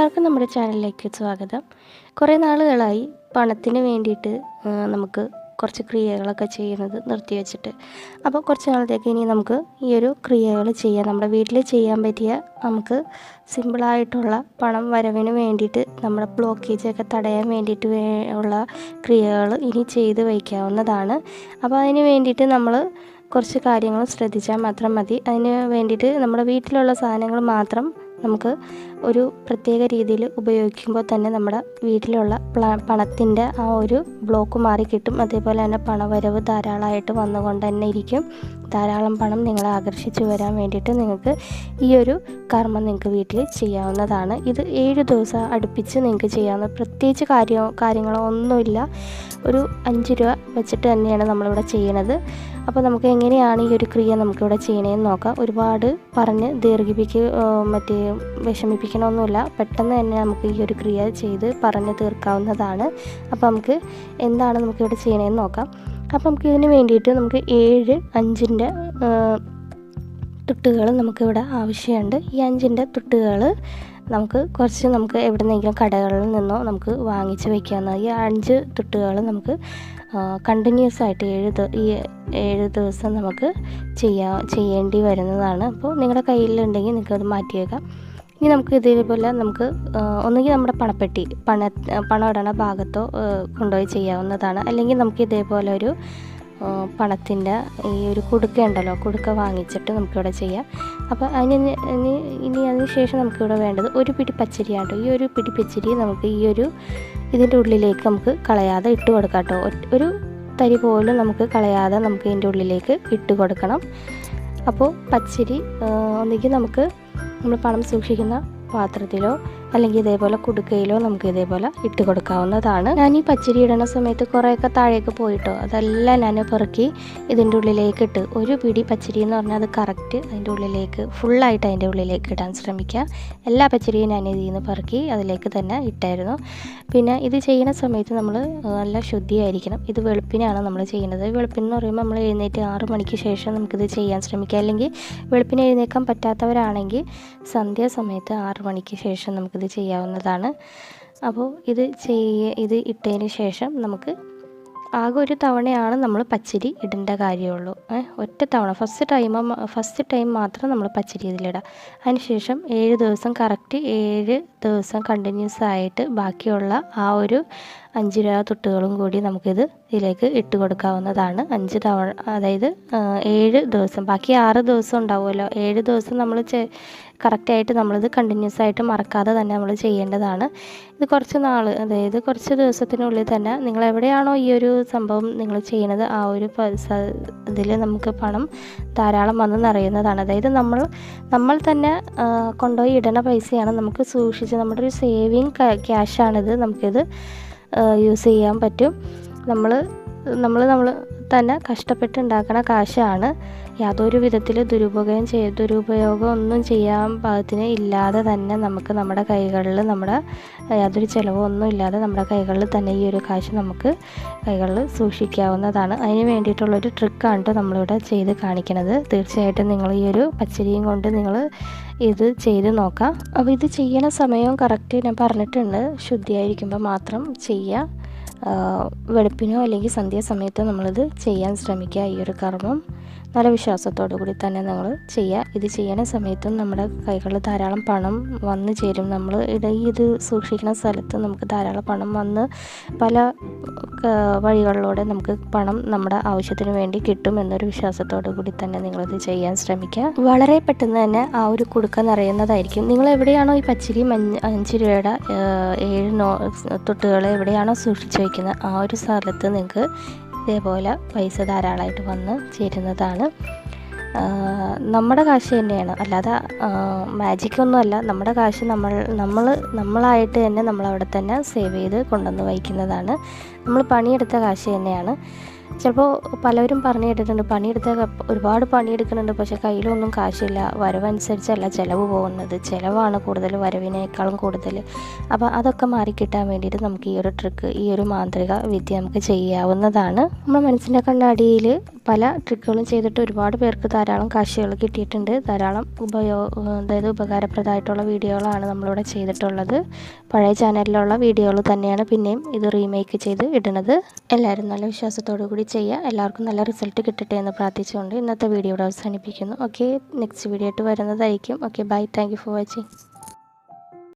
എല്ലാവർക്കും നമ്മുടെ ചാനലിലേക്ക് സ്വാഗതം. കുറേ നാളുകളായി പണത്തിന് വേണ്ടിയിട്ട് നമുക്ക് കുറച്ച് ക്രിയകളൊക്കെ ചെയ്യുന്നത് നിർത്തി നിർത്തിവെച്ചിട്ട് അപ്പോൾ കുറച്ച് നാളത്തേക്ക് ഇനി നമുക്ക് ഈ ഒരു ക്രിയകൾ ചെയ്യാം. നമ്മുടെ വീട്ടിൽ ചെയ്യാൻ പറ്റിയ നമുക്ക് സിമ്പിളായിട്ടുള്ള പണം വരവിന് വേണ്ടിയിട്ട് നമ്മുടെ ബ്ലോക്കേജൊക്കെ തടയാൻ വേണ്ടിയിട്ട് ഉള്ള ക്രിയകൾ ഇനി ചെയ്ത് വയ്ക്കാവുന്നതാണ്. അപ്പോൾ അതിന് വേണ്ടിയിട്ട് നമ്മൾ കുറച്ച് കാര്യങ്ങൾ ശ്രദ്ധിച്ചാൽ മാത്രം മതി. അതിന് വേണ്ടിയിട്ട് നമ്മുടെ വീട്ടിലുള്ള സാധനങ്ങൾ മാത്രം നമുക്ക് ഒരു പ്രത്യേക രീതിയിൽ ഉപയോഗിക്കുമ്പോൾ തന്നെ നമ്മുടെ വീട്ടിലുള്ള പണത്തിന്റെ ആ ഒരു ബ്ലോക്ക് മാറി കിട്ടും. അതേപോലെ തന്നെ പണവരവ് ധാരാളമായിട്ട് വന്നുകൊണ്ട് തന്നെ ഇരിക്കും. ധാരാളം പണം നിങ്ങളെ ആകർഷിച്ചു വരാൻ വേണ്ടിയിട്ട് നിങ്ങൾക്ക് ഈ ഒരു കർമ്മം നിങ്ങൾക്ക് വീട്ടിൽ ചെയ്യാവുന്നതാണ്. ഇത് ഏഴ് ദിവസം അടുപ്പിച്ച് നിങ്ങൾക്ക് ചെയ്യാവുന്ന പ്രത്യേകിച്ച് കാര്യമോ കാര്യങ്ങളോ ഒന്നുമില്ല. ഒരു അഞ്ച് രൂപ വെച്ചിട്ട് തന്നെയാണ് നമ്മളിവിടെ ചെയ്യണത്. അപ്പോൾ നമുക്ക് എങ്ങനെയാണ് ഈ ഒരു ക്രിയ നമുക്കിവിടെ ചെയ്യണതെന്ന് നോക്കാം. ഒരുപാട് പറഞ്ഞ് ദീർഘിപ്പിക്കുക മറ്റേ വിഷമിപ്പിക്കണമൊന്നുമില്ല പെട്ടെന്ന് തന്നെ നമുക്ക് ഈ ഒരു ക്രിയ ചെയ്ത് പറഞ്ഞ് തീർക്കാവുന്നതാണ്. അപ്പോൾ നമുക്ക് എന്താണ് നമുക്കിവിടെ ചെയ്യണതെന്ന് നോക്കാം. അപ്പോൾ നമുക്ക് ഇതിന് വേണ്ടിയിട്ട് നമുക്ക് ഏഴ് അഞ്ചിന്റെ തുട്ടുകൾ നമുക്കിവിടെ ആവശ്യമുണ്ട്. ഈ അഞ്ചിന്റെ തുട്ടുകൾ നമുക്ക് കുറച്ച് നമുക്ക് എവിടെ നിന്നെങ്കിലും കടകളിൽ നിന്നോ നമുക്ക് വാങ്ങിച്ച് വയ്ക്കാവുന്ന ഈ അഞ്ച് തുട്ടുകൾ നമുക്ക് കണ്ടിന്യൂസ് ആയിട്ട് ഏഴ് ഈ ഏഴ് ദിവസം നമുക്ക് ചെയ്യാ ചെയ്യേണ്ടി വരുന്നതാണ്. അപ്പോൾ നിങ്ങളുടെ കയ്യിലുണ്ടെങ്കിൽ നിങ്ങൾക്കത് മാറ്റി വെക്കാം ഇനി നമുക്ക് ഇതേപോലെ നമുക്ക് ഒന്നുകിൽ നമ്മുടെ പണപ്പെട്ടി പണ പണം ഇടണ ഭാഗത്തോ കൊണ്ടുപോയി ചെയ്യാവുന്നതാണ്. അല്ലെങ്കിൽ നമുക്ക് ഇതേപോലെ ഒരു പണത്തിന്റെ ഈ ഒരു കുടുക്ക ഉണ്ടല്ലോ കുടുക്ക വാങ്ങിച്ചിട്ട് നമുക്കിവിടെ ചെയ്യാം. അപ്പോൾ അതിന് ഇനി- ഇനി അതിന് ശേഷം നമുക്കിവിടെ വേണ്ടത് ഒരു പിടി പച്ചരിയാണ് ഈ ഒരു പിടി പച്ചരി നമുക്ക് ഈ ഒരു ഇതിന്റെ ഉള്ളിലേക്ക് നമുക്ക് കളയാതെ ഇട്ട് കൊടുക്കാം കേട്ടോ. ഒരു തരി പോലും നമുക്ക് കളയാതെ നമുക്ക് ഇതിന്റെ ഉള്ളിലേക്ക് ഇട്ട് കൊടുക്കണം. അപ്പോൾ പച്ചരി ഒന്നുകിൽ നമുക്ക് നമ്മൾ പണം സൂക്ഷിക്കുന്ന പാത്രത്തിലോ അല്ലെങ്കിൽ ഇതേപോലെ കുടുക്കയിലോ നമുക്ക് ഇതേപോലെ ഇട്ട് കൊടുക്കാവുന്നതാണ്. ഞാൻ ഈ പച്ചരി ഇടുന്ന സമയത്ത് കുറേയൊക്കെ താഴേക്ക് പോയിട്ടോ അതെല്ലാം ഞാൻ പെറുക്കി ഇതിന്റെ ഉള്ളിലേക്ക് ഇട്ട് ഒരു പിടി പച്ചരി എന്ന് പറഞ്ഞാൽ അത് കറക്റ്റ് അതിന്റെ ഉള്ളിലേക്ക് ഫുള്ളായിട്ട് അതിന്റെ ഉള്ളിലേക്ക് ഇടാൻ ശ്രമിക്കുക. എല്ലാ പച്ചരിയും ഞാൻ ഇതിൽ നിന്ന് പെറുക്കി അതിലേക്ക് തന്നെ ഇട്ടായിരുന്നു. പിന്നെ ഇത് ചെയ്യുന്ന സമയത്ത് നമ്മൾ നല്ല ശുദ്ധിയായിരിക്കണം. ഇത് വെളുപ്പിനാണ് നമ്മൾ ചെയ്യുന്നത്. വെളുപ്പിന് എന്ന് പറയുമ്പോൾ നമ്മൾ എഴുന്നേറ്റ് ആറ് മണിക്ക് ശേഷം നമുക്കിത് ചെയ്യാൻ ശ്രമിക്കുക. അല്ലെങ്കിൽ വെളുപ്പിന് എഴുന്നേക്കാൻ പറ്റാത്തവരാണെങ്കിൽ സന്ധ്യാസമയത്ത് ആറ് മണിക്ക് ശേഷം നമുക്കിത് ചെയ്യാവുന്നതാണ്. അപ്പോൾ ഇത് ചെയ്യ ഇത് ഇട്ടതിന് ശേഷം നമുക്ക് ആകെ ഒരു തവണയാണ് നമ്മൾ പച്ചരി ഇടേണ്ട കാര്യമുള്ളൂ. ഒറ്റ തവണ. ഫസ്റ്റ് ടൈം ഫസ്റ്റ് ടൈം മാത്രം നമ്മൾ പച്ചരി ഇതിലിടുക അതിനുശേഷം ഏഴ് ദിവസം കറക്റ്റ് ഏഴ് ദിവസം കണ്ടിന്യൂസ് ആയിട്ട് ബാക്കിയുള്ള ആ ഒരു അഞ്ച് രൂപ തൊട്ടുകളും കൂടി നമുക്കിത് ഇതിലേക്ക് ഇട്ട് കൊടുക്കാവുന്നതാണ്. അഞ്ച് തവണ അതായത് ഏഴ് ദിവസം. ബാക്കി ആറ് ദിവസം ഉണ്ടാവുമല്ലോ. ഏഴ് ദിവസം നമ്മൾ കറക്റ്റായിട്ട് നമ്മളിത് കണ്ടിന്യൂസ് ആയിട്ട് മറക്കാതെ തന്നെ നമ്മൾ ചെയ്യേണ്ടതാണ്. ഇത് കുറച്ച് നാൾ അതായത് കുറച്ച് ദിവസത്തിനുള്ളിൽ തന്നെ നിങ്ങൾ എവിടെയാണോ ഈ ഒരു സംഭവം നിങ്ങൾ ചെയ്യുന്നത് ആ ഒരു ഇതിൽ നമുക്ക് പണം ധാരാളം വന്ന് നിറയുന്നതാണ്. അതായത് നമ്മൾ നമ്മൾ തന്നെ കൊണ്ടുപോയി ഇടുന്ന പൈസയാണ് നമുക്ക് സൂക്ഷിച്ച് നമ്മുടെ ഒരു സേവിങ് ക്യാഷാണിത് നമുക്കിത് യൂസ് ചെയ്യാൻ പറ്റും. നമ്മൾ നമ്മൾ നമ്മൾ തന്നെ കഷ്ടപ്പെട്ട് കാശാണ്. യാതൊരു വിധത്തിൽ ദുരുപയോഗം ചെയ് ദുരുപയോഗം ഒന്നും ചെയ്യാൻ പാകത്തിന് ഇല്ലാതെ തന്നെ നമുക്ക് നമ്മുടെ കൈകളിൽ നമ്മുടെ യാതൊരു ചിലവോ ഒന്നും ഇല്ലാതെ നമ്മുടെ കൈകളിൽ തന്നെ ഈ ഒരു കാശ് നമുക്ക് കൈകളിൽ സൂക്ഷിക്കാവുന്നതാണ്. അതിന് വേണ്ടിയിട്ടുള്ളൊരു ട്രിക്കാണ് കേട്ടോ നമ്മളിവിടെ ചെയ്ത് കാണിക്കുന്നത് തീർച്ചയായിട്ടും നിങ്ങൾ ഈ ഒരു പച്ചരിയും കൊണ്ട് നിങ്ങൾ ഇത് ചെയ്ത് നോക്കാം. അപ്പോൾ ഇത് ചെയ്യണ സമയവും കറക്റ്റ് ഞാൻ പറഞ്ഞിട്ടുണ്ട്. ശുദ്ധിയായിരിക്കുമ്പോൾ മാത്രം ചെയ്യുക വെളുപ്പിനോ അല്ലെങ്കിൽ സന്ധ്യാസമയത്തോ നമ്മളത് ചെയ്യാൻ ശ്രമിക്കുക. ഈ ഒരു കർമ്മം. നല്ല വിശ്വാസത്തോടു കൂടി തന്നെ നമ്മൾ ചെയ്യുക. ഇത് ചെയ്യണ സമയത്തും നമ്മുടെ കൈകളിൽ ധാരാളം പണം വന്ന് ചേരും. നമ്മൾ ഇത് ഇത് സൂക്ഷിക്കുന്ന സ്ഥലത്ത് നമുക്ക് ധാരാളം പണം വന്ന് പല വഴികളിലൂടെ നമുക്ക് പണം നമ്മുടെ ആവശ്യത്തിന് വേണ്ടി കിട്ടും എന്നൊരു വിശ്വാസത്തോടു കൂടി തന്നെ നിങ്ങളിത് ചെയ്യാൻ ശ്രമിക്കുക. വളരെ പെട്ടെന്ന് തന്നെ ആ ഒരു കുടുക്ക നിറയുന്നതായിരിക്കും. നിങ്ങൾ എവിടെയാണോ ഈ പച്ചരി മഞ്ഞ അഞ്ച് രൂപയുടെ ഏഴ് നോ തൊട്ടുകൾ എവിടെയാണോ സൂക്ഷിച്ച് വയ്ക്കുന്നത് ആ ഒരു സ്ഥലത്ത് നിങ്ങൾക്ക് ഇതേപോലെ പൈസ ധാരാളമായിട്ട് വന്ന് ചേരുന്നതാണ്. നമ്മുടെ കാശ് തന്നെയാണ്. അല്ലാതെ മാജിക് ഒന്നുമല്ല. നമ്മുടെ കാശ് നമ്മൾ നമ്മൾ നമ്മളായിട്ട് തന്നെ നമ്മളവിടെ തന്നെ സേവ് ചെയ്ത് കൊണ്ടുവന്ന് വയ്ക്കുന്നതാണ്. നമ്മൾ പണിയെടുത്ത കാശ് തന്നെയാണ്. ചിലപ്പോൾ പലരും പറഞ്ഞു കേട്ടിട്ടുണ്ട് പണിയെടുത്ത ഒരുപാട് പണിയെടുക്കുന്നുണ്ട് പക്ഷെ കയ്യിലൊന്നും കാശില്ല. വരവനുസരിച്ചല്ല ചിലവ് പോകുന്നത്. ചിലവാണ് കൂടുതൽ വരവിനേക്കാളും കൂടുതൽ. അപ്പോൾ അതൊക്കെ മാറിക്കിട്ടാൻ വേണ്ടിയിട്ട് നമുക്ക് ഈ ഒരു ട്രിക്ക് ഈ ഒരു മാന്ത്രിക വിദ്യ നമുക്ക് ചെയ്യാവുന്നതാണ്. നമ്മുടെ മനസ്സിന്റെ കണ്ണാടിയിൽ പല ട്രിക്കുകളും ചെയ്തിട്ട് ഒരുപാട് പേർക്ക് ധാരാളം കാശുകൾ കിട്ടിയിട്ടുണ്ട്. ധാരാളം ഉപയോ അതായത് ഉപകാരപ്രദമായിട്ടുള്ള വീഡിയോകളാണ് നമ്മളിവിടെ ചെയ്തിട്ടുള്ളത്. പഴയ ചാനലിലുള്ള വീഡിയോകൾ തന്നെയാണ് പിന്നെയും ഇത് റീമേക്ക് ചെയ്ത് ഇടുന്നത്. എല്ലാവരും നല്ല വിശ്വാസത്തോടു കൂടി ചെയ്യുക എല്ലാവർക്കും നല്ല റിസൾട്ട് കിട്ടട്ടെ എന്ന് പ്രാർത്ഥിച്ചുകൊണ്ട് ഇന്നത്തെ വീഡിയോ ഇവിടെ അവസാനിപ്പിക്കുന്നു. ഓക്കെ നെക്സ്റ്റ് വീഡിയോ ആയിട്ട് വരുന്നതായിരിക്കും. Okay bye thank for watching